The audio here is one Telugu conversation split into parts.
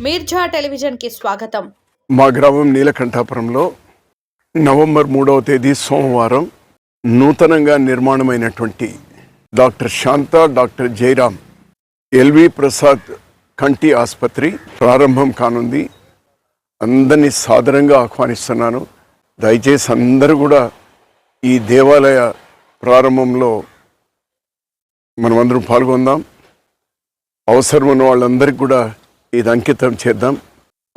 మీర్జా టెలివిజన్కి స్వాగతం. మా గ్రామం నీలకంఠాపురంలో నవంబర్ మూడవ తేదీ సోమవారం నూతనంగా నిర్మాణమైనటువంటి doctor Shanta doctor Jayaram LV Prasad కంటి ఆసుపత్రి ప్రారంభం కానుంది. అందరినీ సాదరంగా ఆహ్వానిస్తున్నాను. దయచేసి అందరూ కూడా ఈ దేవాలయ ప్రారంభంలో మనమందరం పాల్గొందాం. అవసరం ఉన్న వాళ్ళందరికీ కూడా ఇది అంకితం చేద్దాం.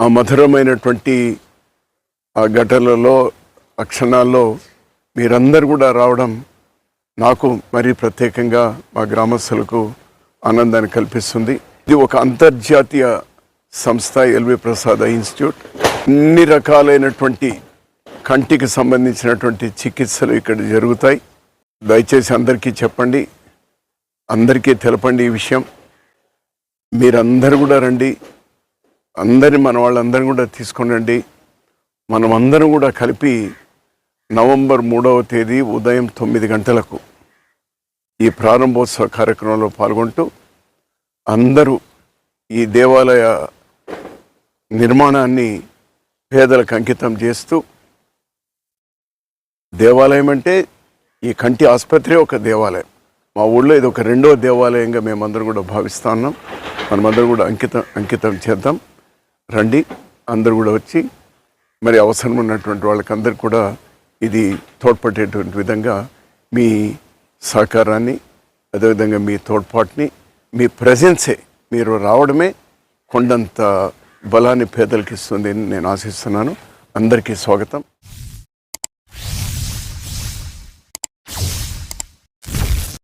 ఆ మధురమైనటువంటి ఆ ఘటనలలో ఆ క్షణాల్లో మీరందరూ కూడా రావడం నాకు మరీ ప్రత్యేకంగా మా గ్రామస్తులకు ఆనందాన్ని కల్పిస్తుంది. ఇది ఒక అంతర్జాతీయ సంస్థ ఎల్వి ప్రసాద్ ఇన్స్టిట్యూట్. అన్ని రకాలైనటువంటి కంటికి సంబంధించినటువంటి చికిత్సలు ఇక్కడ జరుగుతాయి. దయచేసి అందరికీ చెప్పండి. అందరికీ తెలపండి ఈ విషయం. మీరందరూ కూడా రండి. అందరి మన వాళ్ళందరిని కూడా తీసుకొని రండి. మనం అందరం కూడా కలిపి నవంబర్ మూడవ తేదీ ఉదయం తొమ్మిది గంటలకు ఈ ప్రారంభోత్సవ కార్యక్రమంలో పాల్గొంటూ అందరూ ఈ దేవాలయ నిర్మాణాన్ని పేదలకు అంకితం చేస్తూ దేవాలయం అంటే ఈ కంటి ఆసుపత్రి ఒక దేవాలయం. మా ఊళ్ళో ఇది ఒక రెండో దేవాలయంగా మేమందరం కూడా భావిస్తా ఉన్నాం. మనమందరం కూడా అంకితం అంకితం చేద్దాం. రండి అందరూ కూడా వచ్చి మరి అవసరం ఉన్నటువంటి వాళ్ళకందరికి కూడా ఇది తోడ్పడేటువంటి విధంగా మీ సహకారాన్ని అదేవిధంగా మీ తోడ్పాటుని మీ ప్రజెన్సే మీరు రావడమే కొండంత బలాన్ని పేదలకు ఇస్తుంది అని నేను ఆశిస్తున్నాను. అందరికీ స్వాగతం.